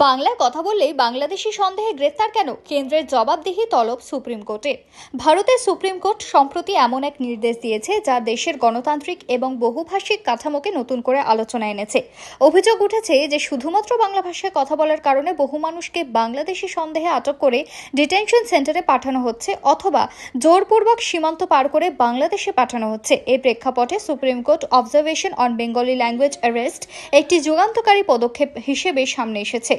বাংলায় কথা বললেই বাংলাদেশি সন্দেহে গ্রেফতার কেন? কেন্দ্রের জবাবদিহি তলব সুপ্রিম কোর্টে। ভারতের সুপ্রিম কোর্ট সম্প্রতি এমন এক নির্দেশ দিয়েছে যা দেশের গণতান্ত্রিক এবং বহুভাষিক কাঠামোকে নতুন করে আলোচনা এনেছে। অভিযোগ উঠেছে যে শুধুমাত্র বাংলা ভাষায় কথা বলার কারণে বহু মানুষকে বাংলাদেশি সন্দেহে আটক করে ডিটেনশন সেন্টারে পাঠানো হচ্ছে অথবা জোরপূর্বক সীমান্ত পার করে বাংলাদেশে পাঠানো হচ্ছে। এই প্রেক্ষাপটে Supreme Court observation on Bengali language arrest একটি যুগান্তকারী পদক্ষেপ হিসেবে সামনে এসেছে।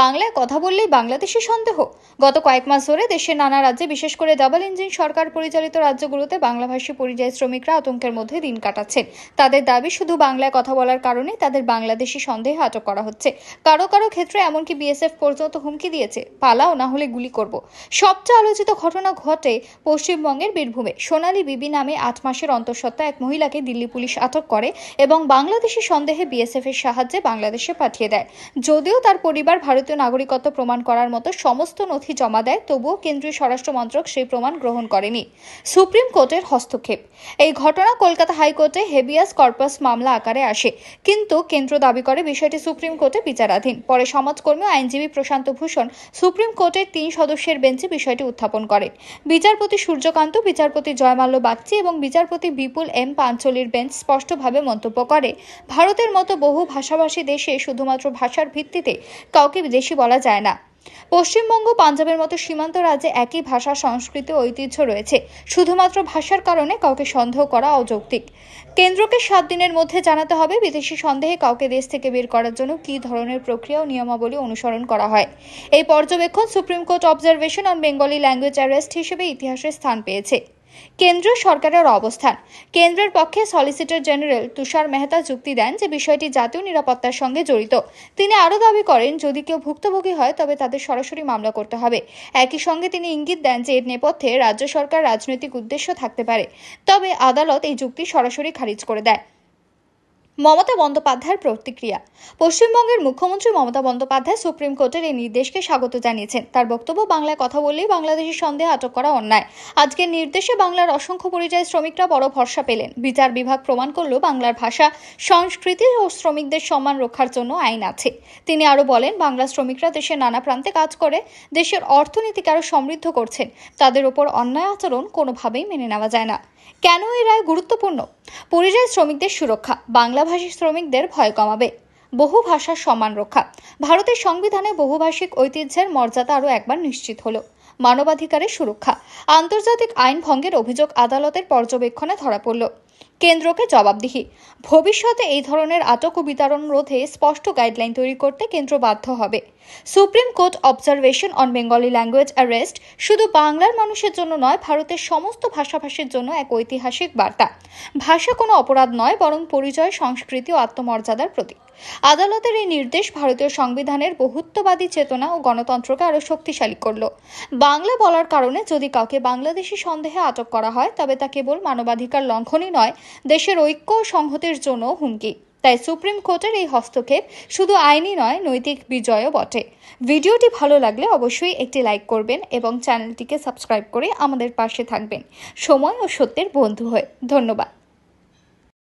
বাংলায় কথা বললেই বাংলাদেশি সন্দেহ। গত কয়েক মাস ধরে দেশের নানা রাজ্যে বিশেষ করে ডাবল ইঞ্জিন সরকার পরিচালিত রাজ্যগুলোতে বাংলাভাষী পরিযায়ী শ্রমিকরা আতঙ্কের মধ্যে দিন কাটাচ্ছেন। তাদের দাবি, শুধু বাংলায় কথা বলার কারণে তাদের বাংলাদেশি সন্দেহে আটক করা হচ্ছে। কারও কারও ক্ষেত্রে এমনকি বিএসএফ পর্যন্ত হুমকি দিয়েছে, পালাও না হলে গুলি করব। সবচেয়ে আলোচিত ঘটনা ঘটে পশ্চিমবঙ্গের বীরভূমে। সোনালী বিবি নামে আট মাসের অন্তঃসত্ত্বা এক মহিলাকে দিল্লি পুলিশ আটক করে এবং বাংলাদেশি সন্দেহে বিএসএফ এর সাহায্যে বাংলাদেশে পাঠিয়ে দেয়। যদিও তার পরিবার ভারতীয় নাগরিকত্ব প্রমাণ করার মতো সমস্ত নথি জমা দেয়, তবুও কেন্দ্রীয় স্বরাষ্ট্র মন্ত্রক সেই প্রমাণ গ্রহণ করেনি। সুপ্রিম কোর্টের হস্তক্ষেপ। এই ঘটনা কলকাতা হাইকোর্টে হেবিয়াস কর্পাস মামলা আকারে আসে, কিন্তু কেন্দ্র দাবি করে বিষয়টি সুপ্রিম কোর্টে বিচারাধীন। পরে সমাজকর্মী আইনজীবী প্রশান্ত ভূষণ সুপ্রিম কোর্টের তিন সদস্যের বেঞ্চে বিষয়টি উত্থাপন করেন। বিচারপতি সূর্যকান্ত, বিচারপতি জয়মাল্য বাগচি এবং বিচারপতি বিপুল এম পাঞ্চলির বেঞ্চ স্পষ্টভাবে মন্তব্য করে, ভারতের মতো বহু ভাষাভাষী দেশে শুধুমাত্র ভাষার ভিত্তিতে কাউকে বিদেশি বলা যায় না। পশ্চিমবঙ্গ, পাঞ্জাবের মতো সীমান্ত রাজ্যে একই ভাষা, সংস্কৃতি ঐতিহ্য রয়েছে। শুধুমাত্র ভাষার কারণে কাউকে সন্দেহ করা অযৌক্তিক। কেন্দ্রকে সাত দিনের মধ্যে জানাতে হবে বিদেশি সন্দেহে কাউকে দেশ থেকে বের করার জন্য কী ধরনের প্রক্রিয়া ও নিয়মাবলী অনুসরণ করা হয়। এই পর্যবেক্ষণ Supreme Court observation on Bengali language arrest হিসেবে ইতিহাসে স্থান পেয়েছে। কেন্দ্রীয় সরকারের অবস্থান। কেন্দ্রের পক্ষে সলিসিটর জেনারেল তুষার মেহতা যুক্তি দেন যে বিষয়টি জাতীয় নিরাপত্তার সঙ্গে জড়িত। তিনি আরও দাবি করেন, যদি কেউ ভুক্তভোগী হয়, তবে তাদের সরাসরি মামলা করতে হবে। একই সঙ্গে তিনি ইঙ্গিত দেন যে এর নেপথ্যে রাজ্য সরকার রাজনৈতিক উদ্দেশ্য থাকতে পারে। তবে আদালত এই যুক্তি সরাসরি খারিজ করে দেয়। মমতা বন্দ্যোপাধ্যায়ের প্রতিক্রিয়া। পশ্চিমবঙ্গের মুখ্যমন্ত্রী মমতা বন্দ্যোপাধ্যায় সুপ্রিম কোর্টের এই নির্দেশকে স্বাগত জানিয়েছেন। তার বক্তব্য বাংলায় কথা বললেই বাংলাদেশের সন্দেহে আটক করা অন্যায়। আজকের নির্দেশে বাংলার অসংখ্য পরিযায়ী শ্রমিকরা বড় ভরসা পেলেন। বিচার বিভাগ প্রমাণ করল বাংলার ভাষা, সংস্কৃতি ও শ্রমিকদের সম্মান রক্ষার জন্য আইন আছে। তিনি আরও বলেন, বাংলা শ্রমিকরা দেশের নানা প্রান্তে কাজ করে, দেশের অর্থনীতিকে আরও সমৃদ্ধ করছেন। তাদের ওপর অন্যায় আচরণ কোনোভাবেই মেনে নেওয়া যায় না। কেন এই রায় গুরুত্বপূর্ণ? পরিযায়ী শ্রমিকদের সুরক্ষা, বাংলাভাষী শ্রমিকদের ভয় কমাবে, বহু ভাষার সমান রক্ষা। ভারতের সংবিধানে বহুভাষিক ঐতিহ্যের মর্যাদা আরও একবার নিশ্চিত হলো। মানবাধিকারের সুরক্ষা। আন্তর্জাতিক আইন ভঙ্গের অভিযোগ আদালতের পর্যবেক্ষণে ধরা পড়ল। কেন্দ্রকে জবাবদিহি। ভবিষ্যতে এই ধরনের আটক ও বিতরণ রোধে স্পষ্ট গাইডলাইন তৈরি করতে কেন্দ্র বাধ্য হবে। Supreme Court observation on Bengali language arrest শুধু বাংলার মানুষের জন্য নয়, ভারতের সমস্ত ভাষাভাষীর জন্য এক ঐতিহাসিক বার্তা। ভাষা কোনো অপরাধ নয়, বরং পরিচয়, সংস্কৃতি ও আত্মমর্যাদার প্রতীক। আদালতের এই নির্দেশ ভারতীয় সংবিধানের বহুত্ববাদী চেতনা ও গণতন্ত্রকে আরও শক্তিশালী করল। বাংলা বলার কারণে যদি কাউকে বাংলাদেশি সন্দেহে আটক করা হয়, তবে তা কেবল মানবাধিকার লঙ্ঘনই নয়, দেশের ঐক্য ও সংহতির জন্য হুমকি। তাই সুপ্রিম কোর্টের এই হস্তক্ষেপ শুধু আইনি নয়, নৈতিক বিজয়ও বটে। ভিডিওটি ভালো লাগলে অবশ্যই একটি লাইক করবেন এবং চ্যানেলটিকে সাবস্ক্রাইব করে আমাদের পাশে থাকবেন। সময় ও সত্যের বন্ধু হয়ে। ধন্যবাদ।